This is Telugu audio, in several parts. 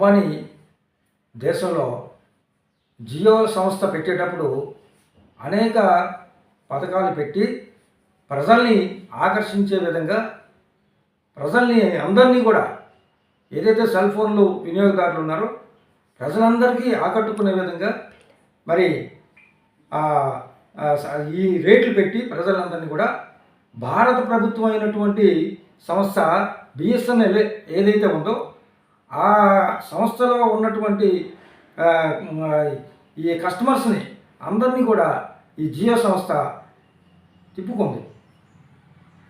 అంబానీ దేశంలో జియో సంస్థ పెట్టేటప్పుడు అనేక పథకాలు పెట్టి ప్రజల్ని ఆకర్షించే విధంగా ప్రజల్ని అందరినీ కూడా ఏదైతే సెల్ ఫోన్లు వినియోగదారులు ఉన్నారో ప్రజలందరికీ ఆకట్టుకునే విధంగా మరి ఈ రేట్లు పెట్టి ప్రజలందరినీ కూడా భారత ప్రభుత్వం అయినటువంటి సంస్థ బిఎస్ఎన్ఎల్ ఏదైతే ఉందో ఆ సంస్థలో ఉన్నటువంటి ఈ కస్టమర్స్ని అందరినీ కూడా ఈ జియో సంస్థ తిప్పుకుంది.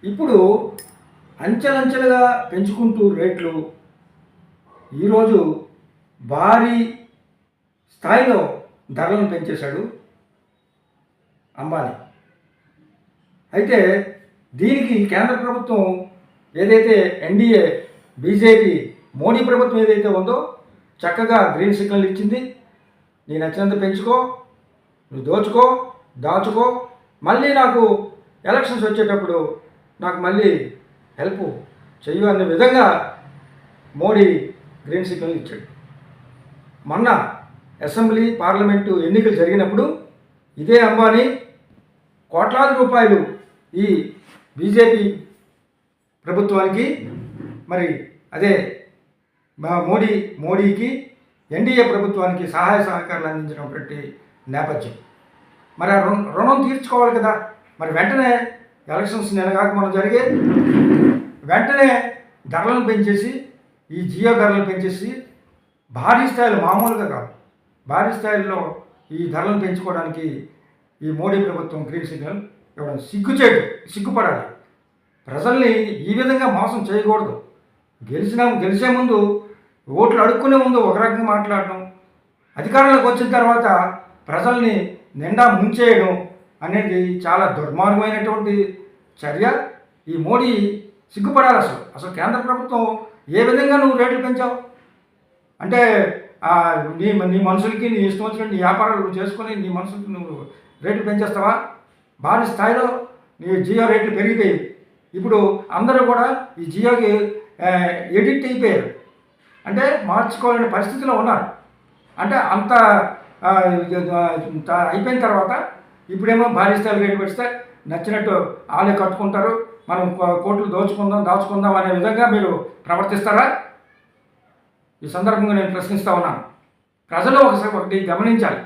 ఇప్పుడు అంచెలంచెలుగా పెంచుకుంటూ రేట్లు ఈరోజు భారీ స్థాయిలో ధరలను పెంచేశాడు అంబానీ. అయితే దీనికి కేంద్ర ప్రభుత్వం ఏదైతే ఎన్డీఏ బీజేపీ మోడీ ప్రభుత్వం ఏదైతే ఉందో చక్కగా గ్రీన్ సిగ్నల్ ఇచ్చింది. నీ నచ్చినంత పెంచుకో నువ్వు దోచుకో దాచుకో. మళ్ళీ నాకు ఎలక్షన్స్ వచ్చేటప్పుడు నాకు మళ్ళీ హెల్ప్ చెయ్యు అనే విధంగా మోడీ గ్రీన్ సిగ్నల్ ఇచ్చాడు. మొన్న అసెంబ్లీ పార్లమెంటు ఎన్నికలు జరిగినప్పుడు ఇదే అంబానీ కోట్లాది రూపాయలు ఈ బీజేపీ ప్రభుత్వానికి మరి అదే మోడీ మోడీకి ఎన్డీఏ ప్రభుత్వానికి సహాయ సహకారాలు అందించినటువంటి నేపథ్యం. మరి ఆ రుణం తీర్చుకోవాలి కదా. మరి వెంటనే ఎలక్షన్స్ నెలగాక మనం జరిగే వెంటనే ధరలను పెంచేసి ఈ జియో ధరలను పెంచేసి భారీ స్థాయిలో మామూలుగా కాదు. భారీ స్థాయిలో ఈ ధరలను పెంచుకోవడానికి ఈ మోడీ ప్రభుత్వం గ్రీన్ సిగ్నల్ ఇవ్వడం సిగ్గుచేటు సిగ్గుపడాలి. ప్రజల్ని ఈ విధంగా మోసం చేయకూడదు. గెలిచినాము గెలిచే ముందు ఓట్లు అడుక్కునే ముందు ఒక రకంగా మాట్లాడడం అధికారంలోకి వచ్చిన తర్వాత ప్రజల్ని నిండా ముంచేయడం అనేది చాలా దుర్మార్గమైనటువంటి చర్య. ఈ మోడీ సిగ్గుపడాలి అసలు. అసలు కేంద్ర ప్రభుత్వం ఏ విధంగా నువ్వు రేట్లు పెంచావు? అంటే నీ నీ మనుషులకి నీ ఇష్టం వచ్చినట్టు నీ వ్యాపారాలు నువ్వు చేసుకొని నీ మనుషులకి నువ్వు రేట్లు పెంచేస్తావా? భారీ స్థాయిలో నీ జియో రేట్లు పెరిగిపోయి ఇప్పుడు అందరూ కూడా ఈ జియోకి ఎడిక్ట్ అయిపోయారు. అంటే మార్చుకోలేని పరిస్థితిలో ఉన్నారు. అంటే అంత అయిపోయిన తర్వాత ఇప్పుడేమో భారీ స్థాయిలో రేటు పెడితే నచ్చినట్టు వాళ్ళే కట్టుకుంటారు. మనం కోట్లు దోచుకుందాం దాచుకుందాం అనే విధంగా మీరు ప్రవర్తిస్తారా? ఈ సందర్భంగా నేను ప్రశ్నిస్తా ఉన్నాను. ప్రజలు ఒకసారి ఒకటి గమనించాలి.